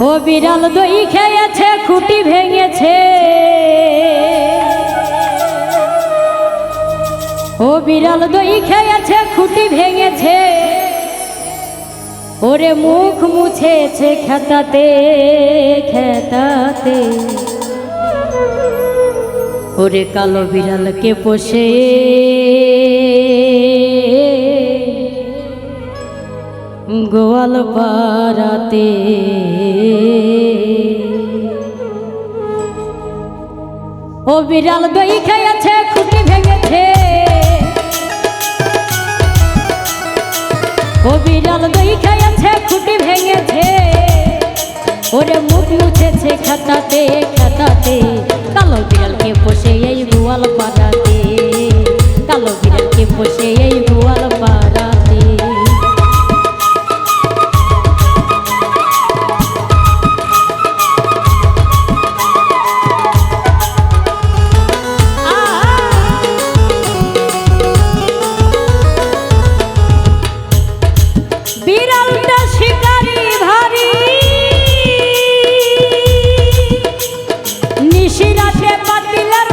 ও বিড়াল দই খেয়েছে, খুঁটি ভেঙেছে। ও বিড়াল দই খেয়েছে, খুঁটি ভেঙেছে। ওরে মুখ মুছেছে খেতাতে খেতাতে। ওরে কালো বিড়ালকে পোষে। গোয়াল পাড়াতে। ও বিড়াল দই খেয়েছে খুঁটি ভেঙেছে। ও বিড়াল দই খেয়েছে খুঁটি ভেঙেছে। ওরে মুখ মুছেছে খাতাতে খাতাতে, কালো নিশিরাতে পাতিলার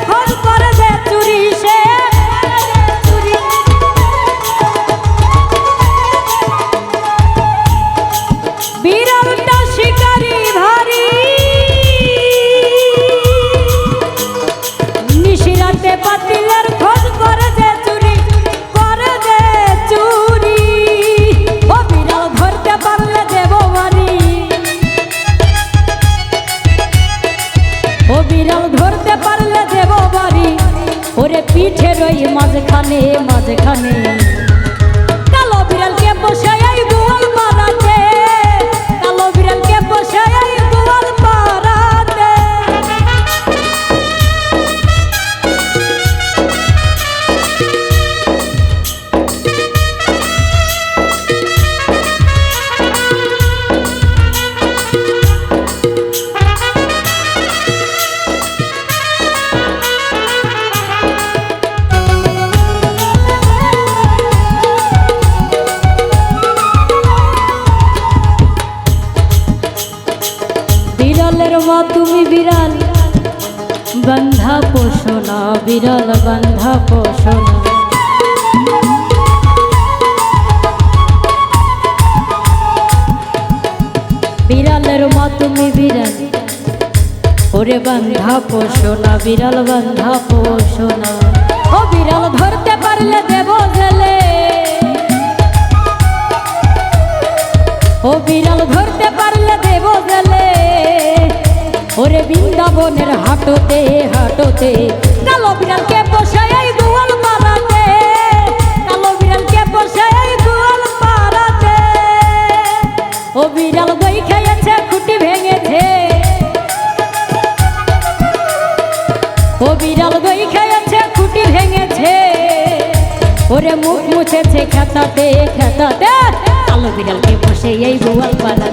ও বিড়াল ধরতে পারলে দেব বাড়ি। ওরে পিঠে রই মাঝখানে মাঝখানে। বিড়ালের মা, তুমি বিড়াল। বন্ধা পোষণা বিড়াল বন্ধা পোষণা বিড়ালের মা, তুমি বিড়াল। ওরে বান্ধা পোষণা বিড়াল বান্ধা পোষণা ও বিড়াল ধরতে বৃন্দাবনের হাটতে হাটতে। কালো বিড়ালকে বসে এই গোয়াল পাড়াতে। কালো বিড়ালকে বসে এই গোয়াল পাড়াতে। ও বিড়াল দই খেয়েছে, খুঁটি ভেঙেছে। ও বিড়াল দই খেয়েছে, খুঁটি ভেঙেছে। ওরে মুখ মুছেছে খেতাতে খেতাতে। কালো বিড়ালকে বসে এই কালো বিড়ালকে